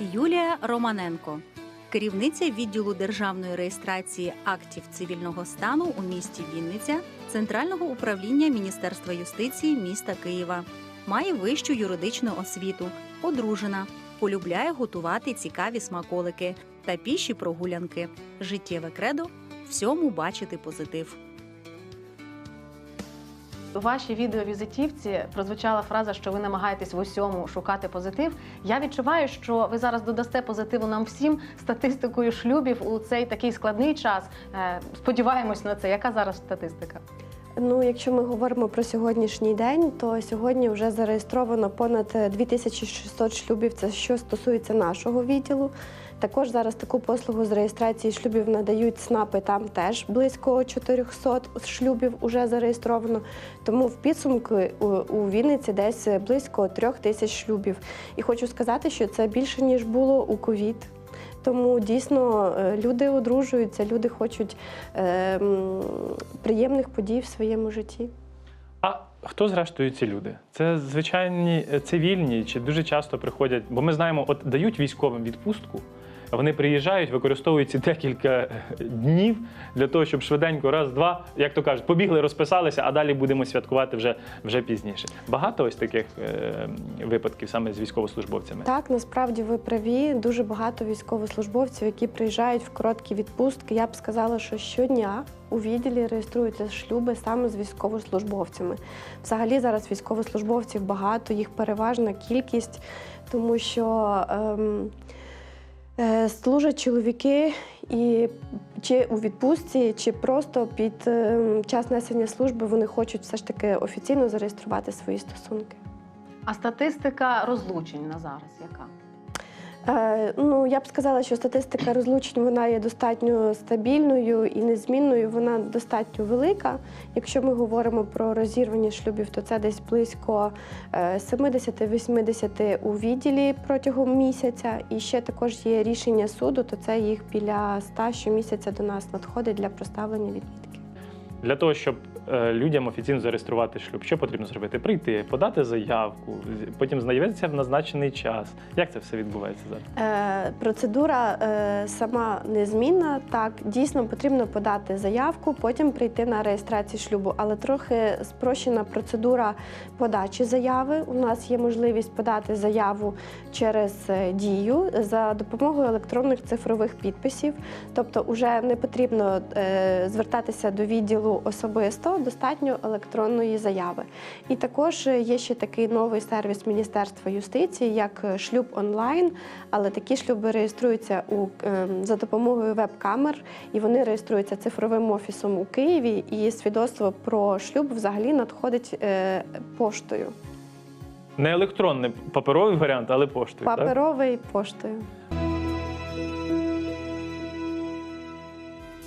Юлія Романенко, керівниця відділу державної реєстрації актів цивільного стану у місті Вінниця Центрального управління Міністерства юстиції міста Києва. Має вищу юридичну освіту, одружена, полюбляє готувати цікаві смаколики та піші прогулянки. Життєве кредо всьому бачити позитив. У вашій відеовізитівці прозвучала фраза, що ви намагаєтесь в усьому шукати позитив. Я відчуваю, що ви зараз додасте позитиву нам всім статистикою шлюбів у цей такий складний час. Е, Сподіваємось на це. Яка зараз статистика? Ну, якщо ми говоримо про сьогоднішній день, то сьогодні вже зареєстровано понад е, 2600 шлюбів. Це що стосується нашого відділу. Також зараз таку послугу з реєстрації шлюбів надають СНАПи. Там теж близько 400 шлюбів вже зареєстровано. Тому в підсумку у, Вінниці десь близько трьох тисяч шлюбів. І хочу сказати, що це більше ніж було у ковід. Тому дійсно е, люди одружуються, люди хочуть е, приємних подій в своєму житті. А хто зрештою ці люди? Це звичайні е, цивільні, чи дуже часто приходять, бо ми знаємо, от дають військовим відпустку. Вони приїжджають, використовують ці декілька е, днів для того, щоб швиденько раз, два, як то кажуть, побігли, розписалися, а далі будемо святкувати вже, вже пізніше. Багато ось таких е, випадків саме з військовослужбовцями. Так, насправді ви праві. Дуже багато військовослужбовців, які приїжджають в короткі відпустки. Я б сказала, що щодня у відділі реєструються шлюби саме з військовослужбовцями. Взагалі зараз військовослужбовців багато, їх переважна кількість, тому що. Ем, Служать чоловіки і чи у відпустці, чи просто під е, час несення служби вони хочуть все ж таки офіційно зареєструвати свої стосунки. А статистика розлучень на зараз яка? Е, ну, я б сказала, що статистика розлучень вона є достатньо стабільною і незмінною. Вона достатньо велика. Якщо ми говоримо про розірвані шлюбів, то це десь близько е, 70-80 у відділі протягом місяця. І ще також є рішення суду, то це їх біля 100 щомісяця до нас надходить для проставлення відмітки. Для того, щоб е, людям офіційно зареєструвати шлюб, що потрібно зробити? Прийти, подати заявку, потім знайдеться в назначений час. Як це все відбувається зараз? Е, процедура е, сама незмінна. Так, дійсно потрібно подати заявку, потім прийти на реєстрацію шлюбу, але трохи спрощена процедура подачі заяви. У нас є можливість подати заяву через е, дію за допомогою електронних цифрових підписів. Тобто, вже не потрібно е, звертатися до відділу особисто, достатньо електронної заяви. І також є ще такий новий сервіс Міністерства юстиції, як шлюб онлайн, але такі шлюби реєструються у е, за допомогою веб-камер, і вони реєструються цифровим офісом у Києві. І свідоцтво про шлюб взагалі надходить е, поштою. Не електронний паперовий варіант, але поштою. так? Паперовий поштою.